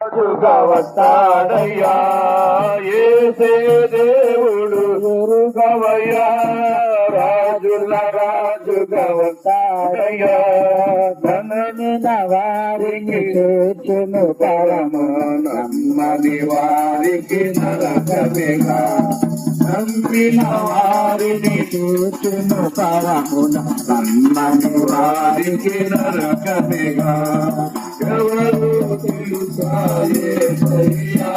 రాజుగా వస్తాడయ్యా ఏసే దేవుడు గురుగవయ్యా రాజుల రాజుగా వస్తాడయ్యా ధననిన వారికి చేర్చును పరము నమ్మని వారికి నరకమేగా. నమ్మిన వారిని చూచును పరమున నమ్మని వారికి నరకమిగా. ఎవరు తెలుసా యేసయ్యా?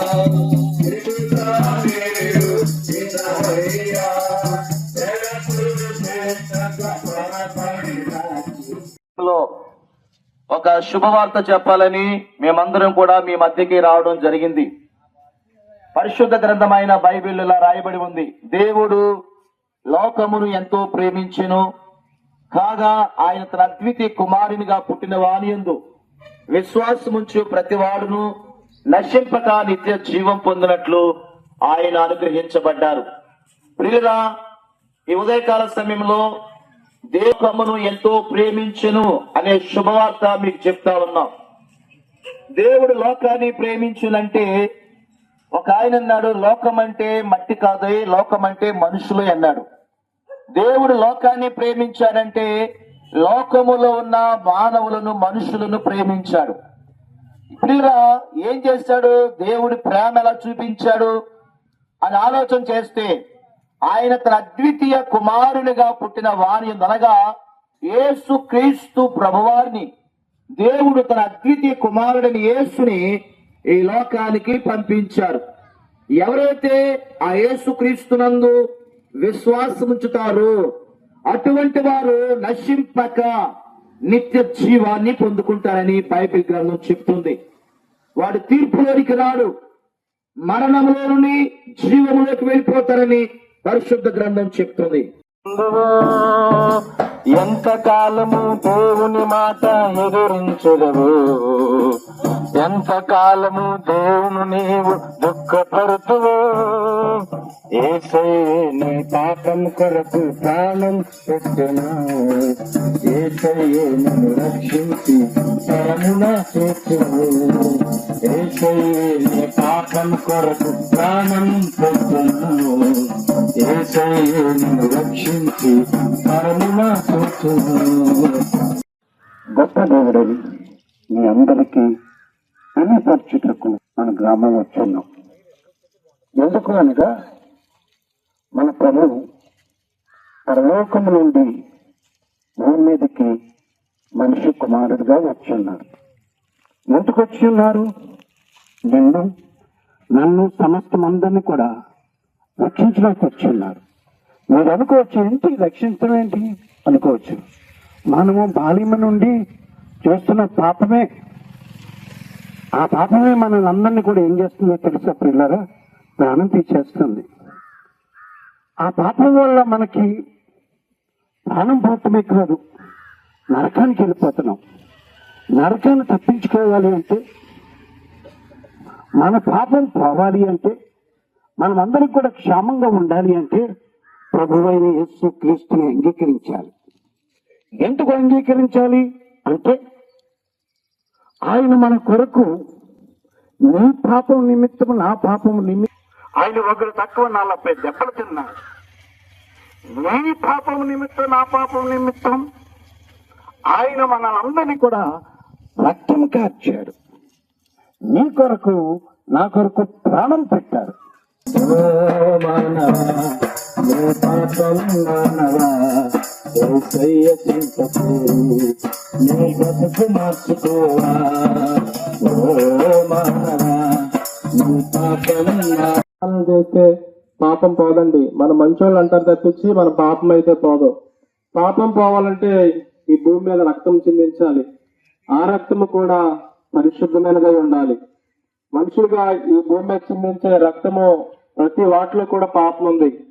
ఒక శుభవార్త చెప్పాలని మేమందరం కూడా మీ మధ్యకి రావడం జరిగింది. పరిశుద్ధ గ్రంథమైన బైబిల్లో రాయబడి ఉంది. దేవుడు లోకమును ఎంతో ప్రేమించెను. కాగా ఆయన తన అద్వితీయ కుమారునిగా పుట్టిన వానియందు విశ్వాసముంచు ప్రతివాడును నశింపక నిత్య జీవం పొందినట్లు ఆయన అనుగ్రహించబడ్డారు. ప్రియురా ఈ ఉదయకాల సమయంలో దేవుకమ్మను ఎంతో ప్రేమించును అనే శుభవార్త మీకు చెప్తా ఉన్నాం. దేవుడు లోకాన్ని ప్రేమించునంటే ఒక ఆయన అన్నాడు లోకం అంటే మట్టి కాదు లోకం అంటే మనుషులు అన్నాడు. దేవుడు లోకాన్ని ప్రేమించాడంటే లోకములో ఉన్న మానవులను మనుషులను ప్రేమించాడు. ప్రియురా ఏం చేశాడు దేవుడి ప్రేమ ఎలా చూపించాడు? అని ఆలోచన చేస్తే ఆయన తన అద్వితీయ కుమారునిగా పుట్టిన వాణి అనగా యేసు క్రీస్తు ప్రభువారిని. దేవుడు తన అద్వితీయ కుమారుడిని యేసుని ఈ లోకానికి పంపించారు. ఎవరైతే ఆ యేసుక్రీస్తునందు విశ్వాసముంచుతారో ఉంచుతారో అటువంటి వారు నశింపక నిత్య జీవాన్ని పొందుకుంటారని బైబిల్ గ్రంథం చెప్తుంది. వాడు తీర్పులోనికి రాడు మరణంలోని జీవములోకి వెళ్ళిపోతారని పరిశుద్ధ గ్రంథం చెప్తుంది. ఎంత కాలము దేవుని మాట ఎదురించదవు ఎంతకాలము దేవుని నీవు దుఃఖపరుతువు ఏసయ్యే నీ పాపం కొరకు ప్రాణం పెట్టను ఏసయ్యే నన్ను రక్షించి పరమున చేర్చును ఏసయ్యే నీ పాపం కొరకు ప్రాణం పెట్టను ఏసయ్యే నిన్ను రక్షించి పరమున చేర్చును గొప్ప దేవుడని మీ అందరికీ తెలియపరచుటకు మన గ్రామం వచ్చున్నాం. ఎందుకు అనగా మన ప్రభు పరలోకం నుండి భూమి మీదకి మనిషి కుమారుడుగా వచ్చున్నారు ఎందుకు వచ్చి ఉన్నారు నిన్ను నన్ను సమస్తం అందరినీ కూడా రక్షించడానికి వచ్చి ఉన్నారు మీరు అనుకోవచ్చు ఏంటి రక్షించడం ఏంటి? అనుకోవచ్చు. మనము బాలిమ నుండి చేస్తున్న పాపమే. ఆ పాపమే మనల్ని అందరినీ కూడా ఏం చేస్తుందో తెలుసా పిల్లరా ప్రాణం తీసేస్తుంది. ఆ పాపం వల్ల మనకి ప్రాణం పోవటమే కాదు నరకానికి వెళ్ళిపోతున్నాం. నరకాన్ని తప్పించుకోవాలి అంటే మన పాపం పోవాలి అంటే మనం అందరం కూడా క్షేమంగా ఉండాలి అంటే ప్రభువైన యేసు క్రీస్తుని అంగీకరించాలి. ఎందుకు అంగీకరించాలి అంటే ఆయన మన కొరకు నీ పాపం నిమిత్తం నా పాపం నిమిత్తం ఆయన ఒకరు తక్కువ నలభై దెబ్బలు తిన్నారు. నీ పాపం నిమిత్తం నా పాపం నిమిత్తం ఆయన మనందరినీ కూడా రక్తం కార్చాడు. నీ కొరకు నా కొరకు ప్రాణం పెట్టారు. ఓ నీ చింతకు నీ బతుకు మార్చుకోవా ఓ మానవా నీ చేస్తే పాపం పోదండి. మన మంచోళ్ళు అంటారు తప్పించి మన పాపం అయితే పోదు. పాపం పోవాలంటే ఈ భూమి మీద రక్తం చిందించాలి. ఆ రక్తము కూడా పరిశుద్ధమైనదై ఉండాలి. మనుషులుగా ఈ భూమి మీద చిందించే రక్తము ప్రతి వాటిలో కూడా పాపం ఉంది.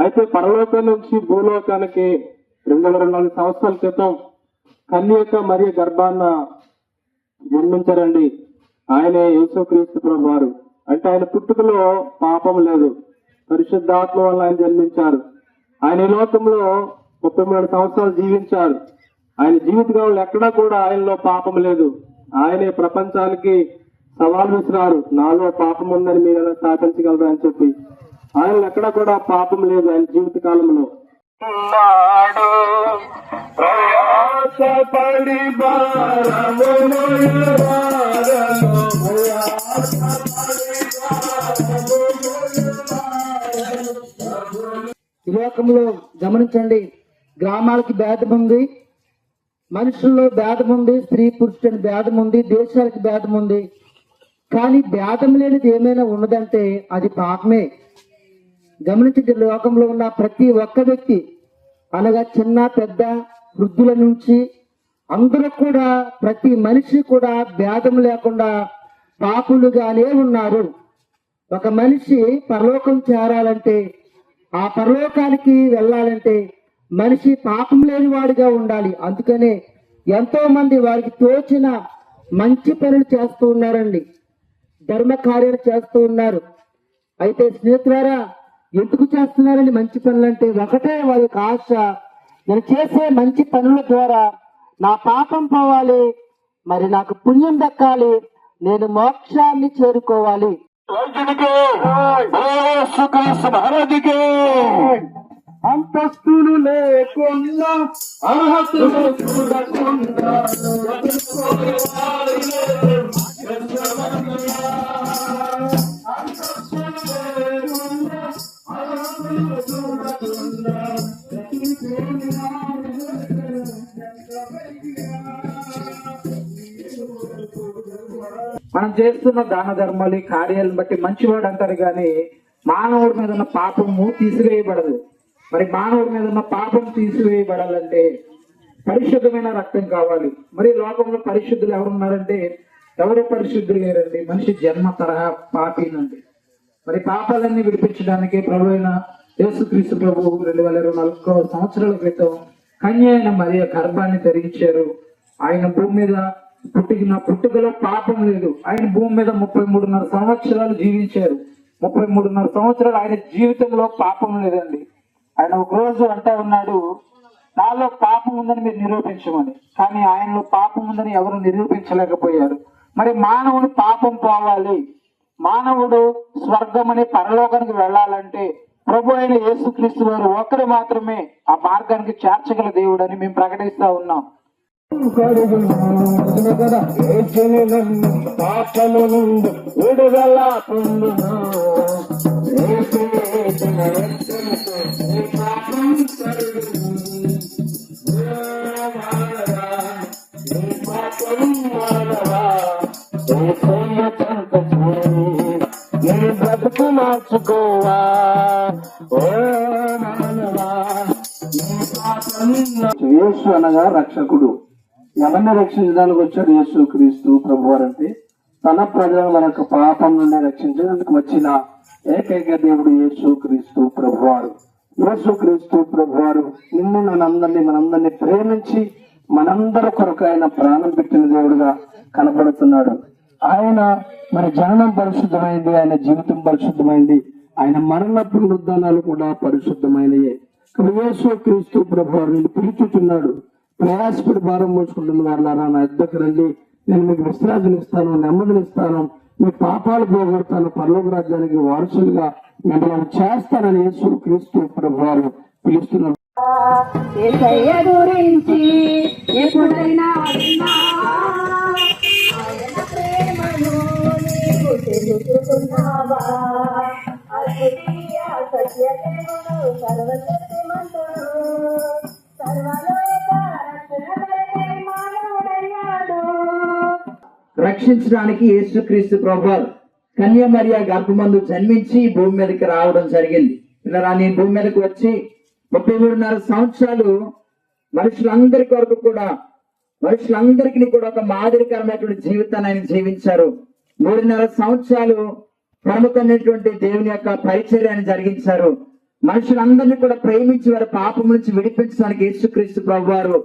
అయితే పరలోకం నుంచి భూలోకానికి రెండు వందల నాలుగు సంవత్సరాల క్రితం కన్యక మరియు గర్భాన్న జన్మించారండి. ఆయనే యేసుక్రీస్తు వారు అంటే ఆయన పుట్టుకలో పాపం లేదు. పరిశుద్ధాత్మ వల్ల ఆయన జన్మించారు. ఆయన లోకంలో ముప్పై మూడు సంవత్సరాలు జీవించారు. ఆయన జీవితకాలంలో ఎక్కడా కూడా ఆయనలో పాపం లేదు. ఆయనే ప్రపంచానికి సవాల్ విసిరారు. నాలో పాపం ఉందని మీరు ఎలా స్థాపించగలరా అని చెప్పి. ఆయన ఎక్కడ కూడా పాపం లేదు ఆయన జీవిత కాలంలో. ప్రయాసపడి లోకంలో గమనించండి గ్రామాలకి భేదం ఉంది మనుషుల్లో భేదం ఉంది స్త్రీ పురుషుని భేదం ఉంది దేశాలకు భేదం ఉంది. కానీ భేదం లేనిది ఏమైనా ఉన్నదంటే అది పాపమే. గమనించండి లోకంలో ఉన్న ప్రతి ఒక్క వ్యక్తి అనగా చిన్న పెద్ద వృద్ధుల నుంచి అందరూ కూడా ప్రతి మనిషి కూడా భేదం లేకుండా పాపులుగానే ఉన్నారు. ఒక మనిషి పరలోకం చేరాలంటే ఆ పరలోకానికి వెళ్ళాలంటే మనిషి పాపం లేని వాడిగా ఉండాలి. అందుకనే ఎంతో మంది వారికి తోచిన మంచి పనులు చేస్తూ ఉన్నారండి. ధర్మ కార్యాలు చేస్తూ ఉన్నారు. అయితే స్నేహితులారా ఎందుకు చేస్తున్నారండి మంచి పనులు అంటే ఒకటే వారి యొక్క ఆశ. నేను చేసే మంచి పనుల ద్వారా నా పాపం పోవాలి మరి నాకు పుణ్యం దక్కాలి నేను మోక్షాన్ని చేరుకోవాలి. అంతస్తులు లేకుండా అర్హతలు చూడకుండా మనం చేస్తున్న దాన ధర్మాలు ఈ కార్యాలను బట్టి మంచివాడు అంటారు కానీ మానవుడి మీద ఉన్న పాపము తీసివేయబడదు. మరి మానవుడి మీద ఉన్న పాపం తీసివేయబడాలంటే పరిశుద్ధమైన రక్తం కావాలి. మరి లోకంలో పరిశుద్ధులు ఎవరున్నారంటే? ఎవరు పరిశుద్ధులు లేరండి? మనిషి జన్మ తరహా పాపినండి మరి పాపాలన్నీ విడిపించడానికి ప్రభు యేసుక్రీస్తు ప్రభు రెండు వేల ఇరవై నాలుగు సంవత్సరాల క్రితం కన్య అయిన మరియ గర్భాన్ని ధరించారు. ఆయన భూమి మీద పుట్టిన పుట్టుకలో పాపం లేదు. ఆయన భూమి మీద ముప్పై మూడున్నర సంవత్సరాలు జీవించారు. ముప్పై మూడున్నర సంవత్సరాలు ఆయన జీవితంలో పాపం లేదండి. ఆయన ఒక రోజు అంటా ఉన్నాడు నాలో పాపం ఉందని మీరు నిరూపించమని. కానీ ఆయనలో పాపం ఉందని ఎవరు నిరూపించలేకపోయారు. మరి మానవుని పాపం పోవాలి. మానవుడు స్వర్గం అనే పరలోకానికి వెళ్ళాలంటే ప్రభు అయిన యేసుక్రీస్తు వారు ఒక్కరు మాత్రమే ఆ మార్గానికి చేర్చగల దేవుడు అని మేము ప్రకటిస్తా ఉన్నాం పాపం మానవా, బ్రతుకు మార్చుకోవా? ఓ మానవా యేసు అనగా రక్షకుడు. ఎవరిని రక్షించడానికి వచ్చాడు యేసు క్రీస్తు ప్రభు అంటే తన ప్రజలను మన యొక్క పాపం నుండి రక్షించడానికి వచ్చిన ఏకైక దేవుడు యేసు క్రీస్తు ప్రభువారు యేసు క్రీస్తు ప్రభువారు నిన్ను నన్నందరినీ మనందరినీ ప్రేమించి మనందరి కొరకు ఆయన ప్రాణం పెట్టిన దేవుడుగా కనబడుతున్నాడు. ఆయన మరి జననం పరిశుద్ధమైంది ఆయన జీవితం పరిశుద్ధమైంది ఆయన మరణ పునరుద్ధానాలు కూడా పరిశుద్ధమైనయే. కాబట్టి యేసు క్రీస్తు ప్రభు పిలుచుతున్నాడు ప్రయాసపడి భారం మోసుకుంటున్న వాళ్ళారా నా ఇద్దరికి రండి. నేను మీకు విశ్రాంతిని ఇస్తాను నెమ్మదిని ఇస్తాను. మీ పాపాలు పోగొడతాను పర్లోక రాజ్యానికి వారసులుగా మిమ్మల్ని చేస్తానని యేసు క్రీస్తు ప్రభు వారు పిలుస్తున్నారు. గురించి ఎప్పుడైనా తెలుసుకున్నావా? అద్వితీయ సత్యదేవుడు, సర్వశక్తిమంతుడు, రక్షించడానికి యేసుక్రీస్తు ప్రభు కన్యామర్య గర్భమందు జన్మించి భూమి మీదకి రావడం జరిగింది ఇలా నేను భూమి మీదకి వచ్చి ముప్పై మూడున్నర సంవత్సరాలు మనుషులందరి కొరకు కూడా మనుషులందరికీ కూడా ఒక మాదిరికరమైనటువంటి జీవితాన్ని ఆయన జీవించారు మూడున్నర సంవత్సరాలు ప్రముఖమైనటువంటి దేవుని యొక్క పరిచర్యాన్ని జరిగించారు. మనుషులందరినీ కూడా ప్రేమించి వారి పాపం నుంచి విడిపించడానికి యేసుక్రీస్తు ప్రభు వారు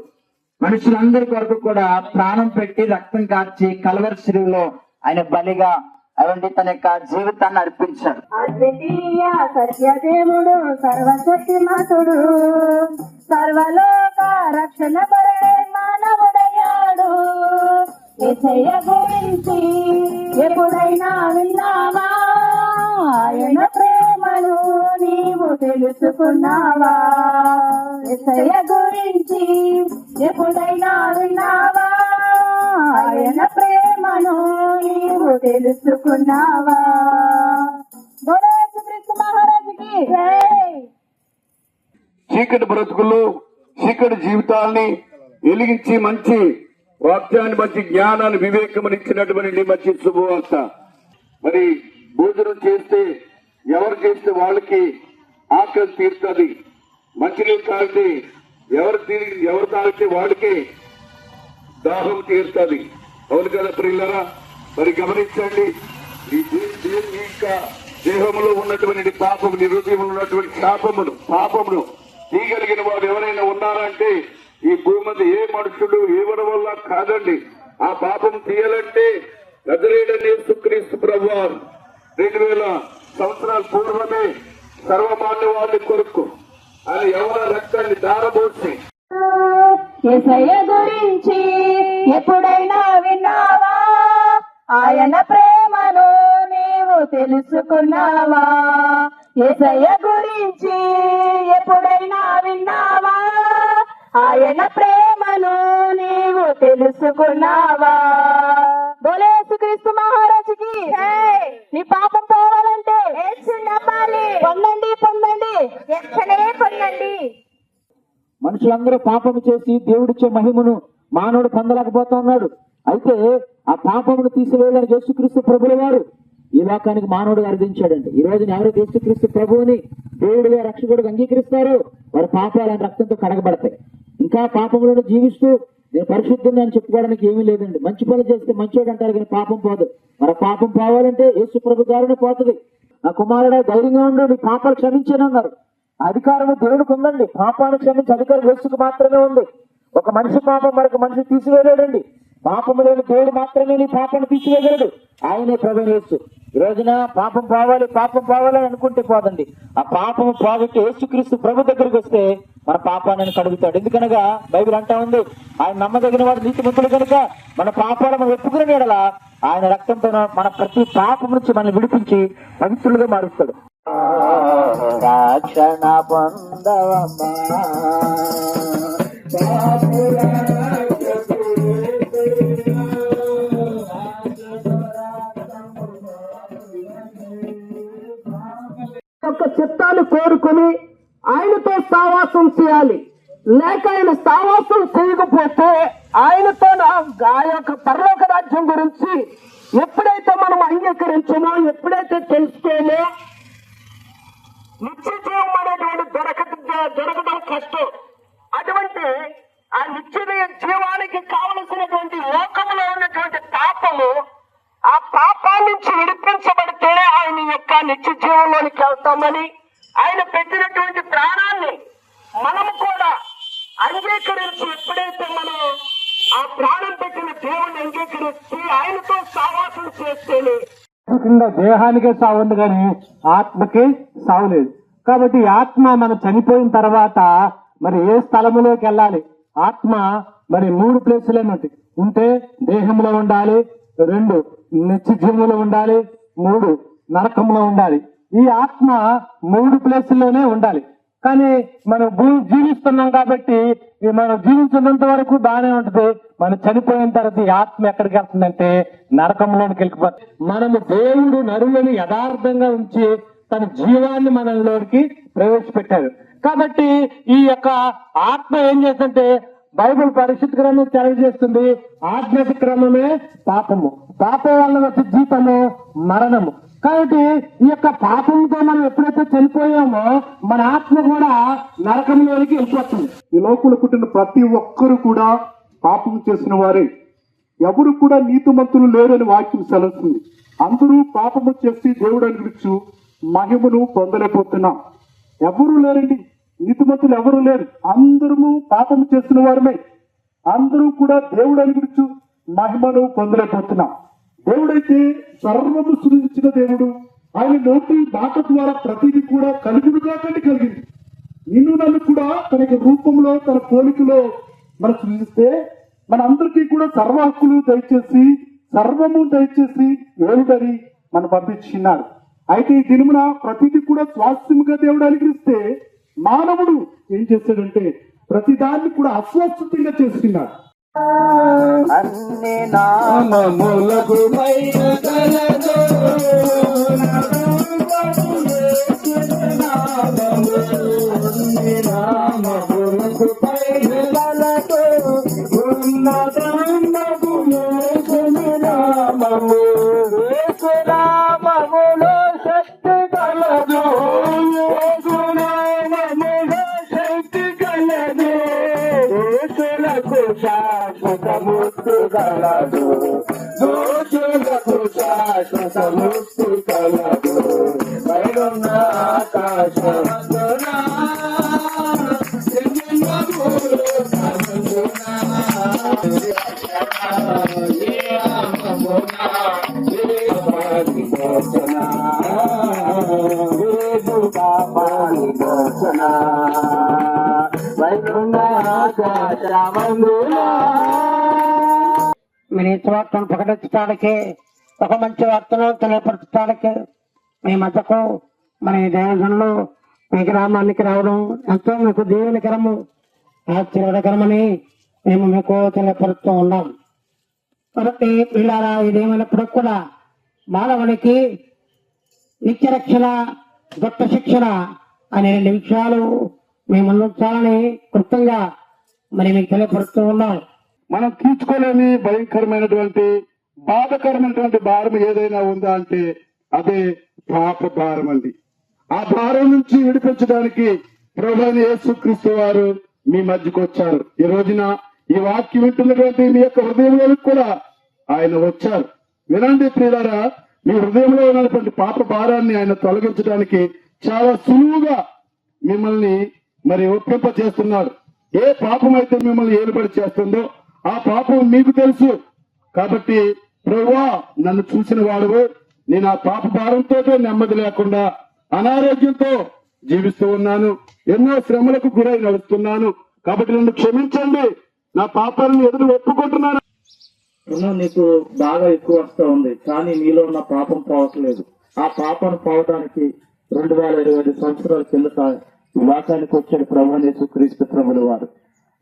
మనుషులందరి కొరకు కూడా ప్రాణం పెట్టి రక్తం కార్చి కలవర శిరువులో ఆయన బలిగా అవండి తన యొక్క జీవితాన్ని అర్పించారు. అద్వితీయ సత్యదేవుడు సర్వశక్తిమంతుడు సర్వలోక రక్షణ పరడే ఎసయ్య గురించి ఎప్పుడైనా విన్నావా ఆయన ప్రేమను నీవు తెలుసుకున్నావా? ఎసయ్య గురించి ఎప్పుడైనా విన్నావా? ఆయన ప్రేమను నీవు తెలుసుకున్నావా? గోరేసు మహారాజుకి జై! చీకటి బ్రతుకులు చీకటి జీవితాల్ని వెలిగించి మంచి వాక్యాన్ని మంచి జ్ఞానాన్ని వివేకమని ఇచ్చినటువంటి మంచి శుభవార్త. మరి భోజనం చేస్తే ఎవరు చేస్తే వాళ్ళకి ఆకలి తీరుతుంది? మంచినీరు తాగితే ఎవరు తీరి ఎవరు తాగితే వాళ్ళకి దాహం తీరుతుంది? అవును కదా ప్రిల్లరా మరి గమనించండి ఈ యొక్క దేహంలో ఉన్నటువంటి పాపము నీ హృదయంలో ఉన్నటువంటి శాపమును పాపమును తీయగలిగిన వాడు ఎవరైనా ఉన్నారంటే ఈ భూమిది ఏ మనుషుడు ఎవరి వల్ల కాదండి. ఆ పాపం తీయాలంటే నజరేడని సుక్రీస్తు ప్రభు రెండు వేల సంవత్సరాల పూర్వమే సర్వమాన్యవాడి కొరకు ఆయన ఎవరి రక్తాన్ని దారబోసి గురించి ఎప్పుడైనా విన్నావా? ఆయన ప్రేమను నీవు తెలుసుకున్నావా? ఎసయ గురించి ఎప్పుడైనా విన్నావా? ఆయన ప్రేమను నీవు తెలుసుకున్నావా? బోలేసు క్రీస్తు మహారాజుకి. నీ పాపం పోవాలంటే పొందండి పొందండి. ఎక్కడే పొందండి? మనుషులందరూ పాపము చేసి దేవుడిచ్చే మహిమను మానవుడు పొందలేకపోతా ఉన్నాడు అయితే ఆ పాపమును తీసివేయాలని యేసుక్రీస్తు ప్రభుల వారు. ఈ లోకానికి మానవుడు అర్థించాడండి. ఈ రోజున ఎవరైతే యేసుక్రీస్తు ప్రభువుని దేవుడిగా రక్షకుడిగా అంగీకరిస్తారో వారి పాపాలను రక్తంతో కడగబడతాయి. ఇంకా పాపములను జీవిస్తూ నేను పరిశుద్ధంగా అని చెప్పుకోవడానికి ఏమీ లేదండి. మంచి పనులు చేస్తే మంచివాడు అంటారు కానీ పాపం పోదు. మరి పాపం పోవాలంటే యేసు ప్రభు గారిని పోతుంది. నా కుమారుడు ధైర్యంగా ఉండు నీ పాపాలు క్షమించానన్నారు అధికారం దేవుడికి ఉందండి. పాపాన్ని క్షమించి అధికారం యేసుకు మాత్రమే ఉంది. ఒక మనిషి పాపం మరొక మనిషి తీసివేయలేడండి. పాపము లేని దేవుడు మాత్రమే నీ పాపను తీసివేయగలడు ఆయనే ప్రభు ఈ రోజున పాపం పోవాలి పాపం పోవాలి అని అనుకుంటే పోదండి. ఆ పాపం పోగొట్టి యేసుక్రీస్తు ప్రభు దగ్గరికి వస్తే మన పాపాన్ని కడుగుతాడు. ఎందుకనగా బైబిల్ అంటా ఉంది ఆయన నమ్మదగిన వాడు నీతిమంతుడు కనుక మన పాపాలను ఒప్పుకుని ఎడల ఆయన రక్తంతో మన ప్రతి పాపం నుంచి మనల్ని విడిపించి పవిత్రులుగా మారుస్తాడు. రక్షణ పొందవమ్మా. యొక్క చిత్తాన్ని కోరుకుని ఆయనతో సావాసం చేయాలి. లేక ఆయన సావాసం చేయకపోతే ఆయనతో నా- ఆ యొక్క పరలోక రాజ్యం గురించి ఎప్పుడైతే మనం అంగీకరించమో ఎప్పుడైతే తెలుసుకోమో నిత్య జీవం అనేటువంటి దొరక దొరకడం కష్టం. అటువంటి ఆ నిత్య జీవానికి కావలసినటువంటి లోకంలో ఉన్నటువంటి పాపము ఆ పాపం నుంచి విడిపించబడితేనే ఆయన యొక్క నిత్య జీవంలోనికి వెళ్తామని ఆయన పెట్టినటువంటి ప్రాణాన్ని మనము కూడా అంగీకరించి ఎప్పుడైతే మనం ఆ ప్రాణం పెట్టిన దేవుణ్ణి అంగీకరించి ఆయనతో సావాసం చేస్తేనే కింద దేహానికే సావు ఉంది కానీ ఆత్మకి సావు లేదు. కాబట్టి ఆత్మ మనం చనిపోయిన తర్వాత మరి ఏ స్థలములోకి వెళ్ళాలి? ఆత్మ మరి మూడు ప్లేసులు ఉంటే దేహంలో ఉండాలి. రెండు నిత్య జీవంలో ఉండాలి మూడు నరకంలో ఉండాలి. ఈ ఆత్మ మూడు ప్లేసుల్లోనే ఉండాలి. కానీ మనం భూమి జీవిస్తున్నాం కాబట్టి మనం జీవించినంత వరకు బాగానే ఉంటుంది. మనం చనిపోయిన తర్వాత ఈ ఆత్మ ఎక్కడికి వెళ్తుందంటే నరకంలోనికి వెళ్ళిపోతుంది. మనము దేవుడు నరులను యథార్థంగా ఉంచి తన జీవాన్ని మనలోనికి ప్రవేశపెట్టారు కాబట్టి ఈ యొక్క ఆత్మ ఏం చేస్తుంటే బైబిల్ పరిశుద్ధ గ్రంథం తెలియజేస్తుంది. ఆజ్ఞాత క్రమమే పాపము. పాపం వల్ల వచ్చే జీతము మరణము. కాబట్టి ఈ యొక్క పాపంతో మనం ఎప్పుడైతే చనిపోయామో మన ఆత్మ కూడా నరకంలోనికి వెళ్ళిపోతుంది. ఈ లోకులు పుట్టిన ప్రతి ఒక్కరు కూడా పాపం చేసిన వారే. ఎవరు కూడా నీతిమంతులు లేరని వాక్యం సెలవుతుంది. అందరూ పాపము చేసి దేవుడు అనిపించు మహిమను పొందలేకపోతున్నాం. ఎవరు లేరండి? నీతిమంతులు ఎవరు లేరు? అందరము పాపము చేసిన వారమే. అందరూ కూడా దేవుడు అనిపించు మహిమను పొందలేకపోతున్నాం. దేవుడైతే సర్వము సృజించిన దేవుడు ఆయన నోటి మాట ద్వారా ప్రతిది కూడా కలుగుడుగా కంటే కలిగింది. నిన్ను నన్ను కూడా తన యొక్క రూపంలో తన పోలికలో మనం సృజిస్తే మనందరికీ కూడా సర్వ హక్కులు దయచేసి సర్వము దయచేసి ఏడుడని మనం పంపించినాడు. అయితే ఈ దినమున ప్రతిది కూడా స్వాస్థ్యముగా దేవుడు అనుగ్రహిస్తే మానవుడు ఏం చేశాడంటే ప్రతి దాన్ని కూడా అస్వస్థతంగా చేసుకున్నాడు. అన్ని నామములకు పైన కలదు అన్ని నామములకు పైన కలదు నామము. కలదు. దోషులకు శాశ్వత ముక్తి కలదు. పైనున్న ఆకాశమందున జన్మములు కలుగునా. ఏ అమ్మమున, మీ వార్తను ప్రకటించడానికి ఒక మంచి వార్తను తెలియపరచడానికి మీ మధ్యకు మన ఈ దేవజనులు మీ గ్రామానికి రావడం ఎంతో మీకు దీవెనకరము ఆశ్చర్యకరమని మేము మీకు తెలియపరుస్తూ ఉన్నాం. కాబట్టి పిల్లారా ఇదేమైనప్పుడు కూడా మానవునికి నిత్య రక్షణ శిక్షణ అనే రెండు విషయాలు మేము అందించాలని క్లుప్తంగా మరి మీకు తెలియపరుస్తూ ఉన్నాం. మనం తీర్చుకోలేని భయంకరమైనటువంటి బాధకరమైనటువంటి భారం ఏదైనా ఉందా అంటే అదే పాప భారం అండి. ఆ భారం నుంచి విడిపించడానికి ప్రభుని యేసుక్రీస్తు వారు మీ మధ్యకు వచ్చారు. ఈ రోజున ఈ వాక్యం వింటున్నటువంటి మీ యొక్క హృదయంలోకి కూడా ఆయన వచ్చారు. వినండి ప్రియులారా మీ హృదయంలో ఉన్నటువంటి పాప భారాన్ని ఆయన తొలగించడానికి చాలా సులువుగా మిమ్మల్ని మరి ఒప్పింప చేస్తున్నారు ఏ పాపం అయితే మిమ్మల్ని ఏలుబడి చేస్తుందో ఆ పాపం మీకు తెలుసు. కాబట్టి ప్రభువా నన్ను చూసిన వాడు నేను ఆ పాప భారంతో నెమ్మది లేకుండా అనారోగ్యంతో జీవిస్తూ ఉన్నాను. ఎన్నో శ్రమలకు గురై నడుస్తున్నాను. కాబట్టి నన్ను క్షమించండి. నా పాపాలను ఎదురు ఒప్పుకుంటున్నాను. నీకు బాగా ఎక్కువ వస్తూ ఉంది. కానీ నీలో ఉన్న పాపం పోవట్లేదు. ఆ పాపం పోవడానికి రెండు వేల ఇరవై ఐదు సంవత్సరాల కిందట వివాకానికి వచ్చాడు ప్రభు యేసుక్రీస్తు ప్రభుల వారు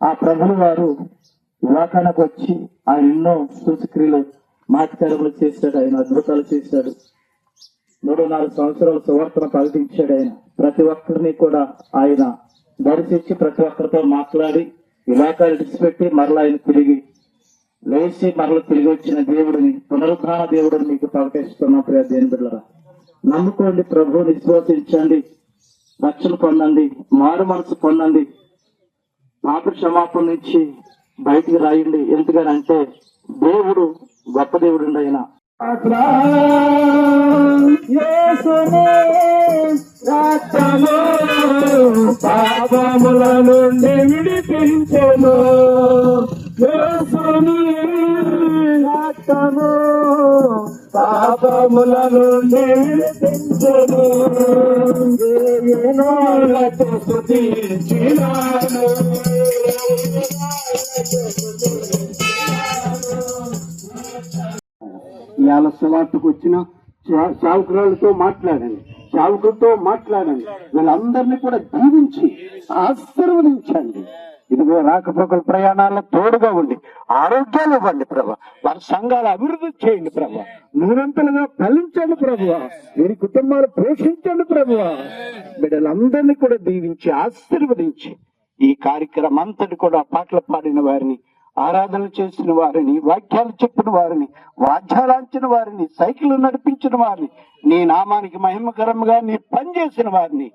ఆ ప్రభుల వారు వివాకానికి వచ్చి ఆయన ఎన్నో సూచక్రియలు మాటకారములు చేశాడు ఆయన అద్భుతాలు చేశాడు. మూడు నాలుగు సంవత్సరాలు సువార్తను ప్రకటించాడు ఆయన. ప్రతి ఒక్కరిని కూడా ఆయన దర్శించి ప్రతి ఒక్కరితో మాట్లాడి వివాకాలు విడిచిపెట్టి మరలా ఆయన తిరిగి లేచి మరల తిరిగి వచ్చిన దేవుడిని పునరుద్ధాన దేవుడిని మీకు ప్రకటిస్తున్నాం ప్రియ దేని బిడ్డరా నమ్ముకోండి ప్రభువుని విశ్వసించండి. రక్షణ పొందండి మారు మనసు పొందండి. పాప క్షమాపణ నుంచి బయటికి రాయండి. ఎందుకనంటే దేవుడు గొప్ప దేవుడు ఆయన పాపముల నుండి విడిపించను. రక్తము పాపముల నుండి విడిపించెను ఏనాళ్ళకు స్తుతించినాను. ఇవాళ సువార్తకు వచ్చిన శా- మాట్లాడండి. సేవకులతో మాట్లాడండి. వీళ్ళందరినీ కూడా దీవించి ఆశీర్వదించండి. ఇదిగో రాకపోకల ప్రయాణాల్లో తోడుగా ఉండి ఆరోగ్యాలు ఇవ్వండి ప్రభా. వారి సంఘాలు అభివృద్ధి చేయండి ప్రభా. నూరంతలుగా ఫలించండి ప్రభువా వీరి కుటుంబాలు పోషించండి ప్రభువా బిడ్డలందరినీ కూడా దీవించి ఆశీర్వదించి ఈ కార్యక్రమం అంతటి కూడా పాటలు పాడిన వారిని ఆరాధన చేసిన వారిని వాక్యాలు చెప్పిన వారిని వాద్యాలాంచిన వారిని సైకిల్ నడిపించిన వారిని నీ నామానికి మహిమకరంగా నీ పనిచేసిన వారిని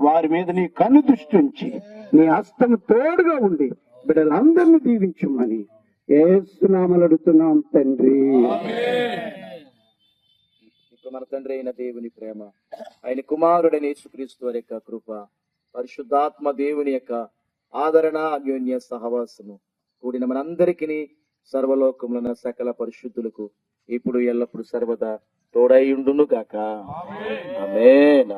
వారి మీద నీ కన్ను దృష్టి ఉంచి నీ హస్తం తోడుగా ఉండి బిడ్డలందరినీ దీవించమని ఏసునామలు అడుగుతున్నాం తండ్రి. ఇప్పుడు మన తండ్రి అయిన దేవుని ప్రేమ ఆయన కుమారుడైన యేసుక్రీస్తు వారి యొక్క కృప పరిశుద్ధాత్మ దేవుని యొక్క ఆదరణ అన్యోన్య సహవాసము కూడిన మనందరికీ సర్వలోకములన సకల పరిశుద్ధులకు ఇప్పుడు ఎల్లప్పుడు సర్వదా తోడై ఉండును గాక ఆమేన్. ఆమేన్.